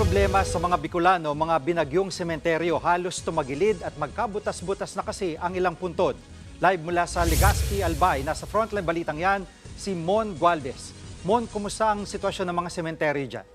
problema sa mga Bicolano, mga binagyong sementeryo, halos tumagilid at magkabutas-butas na kasi ang ilang puntod. Live mula sa Legazpi, Albay, nasa frontline balitang yan, si Mon Gualdes. Mon, kumusta ang sitwasyon ng mga sementeryo dyan?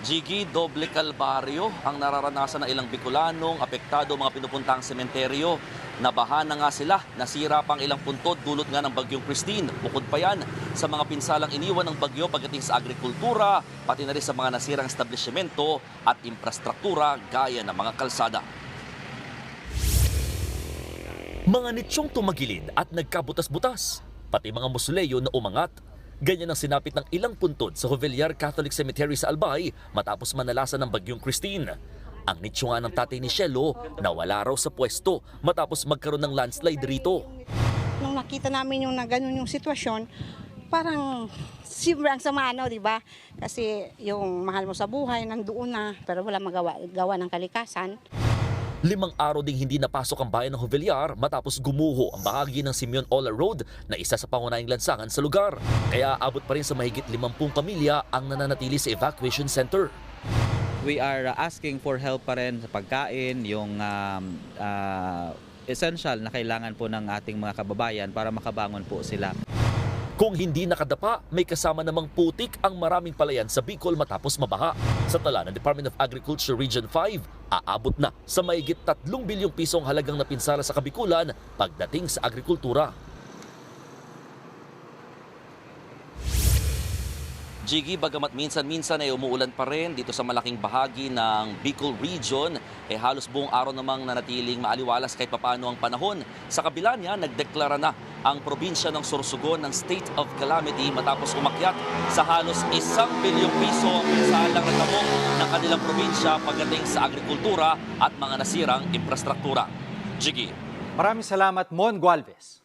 Jiggy, doble kalbaryo ang nararanasan ng ilang Bicolanong apektado mga pinupuntang sementeryo. Nabaha na nga sila, nasira pang ilang puntod dulot nga ng bagyong Christine. Bukod pa yan sa mga pinsalang iniwan ng bagyo pagdating sa agrikultura, pati na rin sa mga nasirang establishmento at infrastruktura gaya ng mga kalsada. Mga nitsyong tumagilid at nagkabutas-butas, pati mga musuleyo na umangat Ganyan ang sinapit ng ilang puntod sa Jovellar Catholic Cemetery sa Albay matapos manalasan ng bagyong Christine. Ang nitsyo nga ng tatay ni Shelo na wala raw sa pwesto matapos magkaroon ng landslide rito. Nung nakita namin yung na ganun yung sitwasyon, parang sobrang sama, no, di ba? Kasi yung mahal mo sa buhay, nandoon na, pero wala magawa gawa ng kalikasan. Limang araw ding hindi napasok ang bayan ng Jovellar matapos gumuho ang bahagi ng Simeon Ola Road na isa sa pangunahing lansangan sa lugar. Kaya abot pa rin sa mahigit 50 pamilya ang nananatili sa evacuation center. we are uh, asking for help pa rin sa pagkain, yung um, uh, essential na kailangan po ng ating mga kababayan para makabangon po sila. Kung hindi nakadapa, may kasama namang putik ang maraming palayan sa Bicol matapos mabaha. Sa tala ng Department of Agriculture Region 5, aabot na sa mahigit 3 bilyong pisong halagang napinsala sa Kabikulan pagdating sa agrikultura. Jiggy, bagamat minsan-minsan ay umuulan pa rin dito sa malaking bahagi ng Bicol Region, eh halos buong araw namang nanatiling maaliwalas kahit papano ang panahon. Sa kabila niya, nagdeklara na ang probinsya ng Sorsogon ng State of Calamity matapos umakyat sa halos isang bilyong piso ang pinsalang natamo ng kanilang probinsya pagdating sa agrikultura at mga nasirang infrastruktura. Jiggy. Maraming salamat, Mon Gualvez.